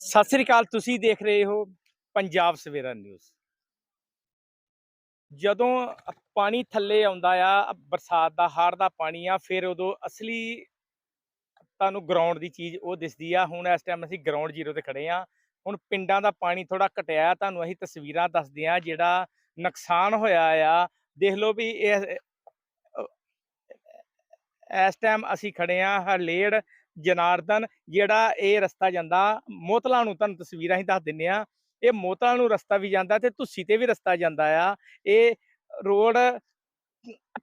ਸਤਿ ਸ੍ਰੀ ਅਕਾਲ, ਤੁਸੀਂ ਦੇਖ ਰਹੇ ਹੋ ਪੰਜਾਬ ਸਵੇਰਾ ਨਿਊਜ਼। ਜਦੋਂ ਪਾਣੀ ਥੱਲੇ ਆਉਂਦਾ ਆ, ਬਰਸਾਤ ਦਾ ਹੜ੍ਹ ਦਾ ਪਾਣੀ ਆ, ਫਿਰ ਉਦੋਂ ਅਸਲੀ ਤੁਹਾਨੂੰ ਗਰਾਊਂਡ ਦੀ ਚੀਜ਼ ਉਹ ਦਿਸਦੀ ਆ। ਹੁਣ ਇਸ ਟਾਈਮ ਅਸੀਂ ਗਰਾਊਂਡ ਜ਼ੀਰੋ ਤੇ ਖੜੇ ਆ। ਹੁਣ ਪਿੰਡਾਂ ਦਾ ਪਾਣੀ ਥੋੜਾ ਘਟਿਆ ਤੁਹਾਨੂੰ ਅਸੀਂ ਤਸਵੀਰਾਂ ਦੱਸਦੇ ਆ ਜਿਹੜਾ ਨੁਕਸਾਨ ਹੋਇਆ ਆ। ਦੇਖ ਲਓ ਵੀ ਇਹ ਇਸ ਟਾਈਮ ਅਸੀਂ ਖੜੇ ਆ ਹਲੇੜ ਜਨਾਰਦਨ, ਜਿਹੜਾ ਇਹ ਰਸਤਾ ਜਾਂਦਾ, ਮੋਤਲਾ ਨੂੰ ਤੁਹਾਨੂੰ ਤਸਵੀਰਾਂ ਹੀ ਦੱਸ ਦਿੰਨੇ ਆ। ਇਹ ਮੋਤਲਾ ਨੂੰ ਰਸਤਾ ਵੀ ਜਾਂਦਾ ਤੇ ਧੁੱਸੀ ਤੇ ਵੀ ਰਸਤਾ ਜਾਂਦਾ ਆ। ਇਹ ਰੋਡ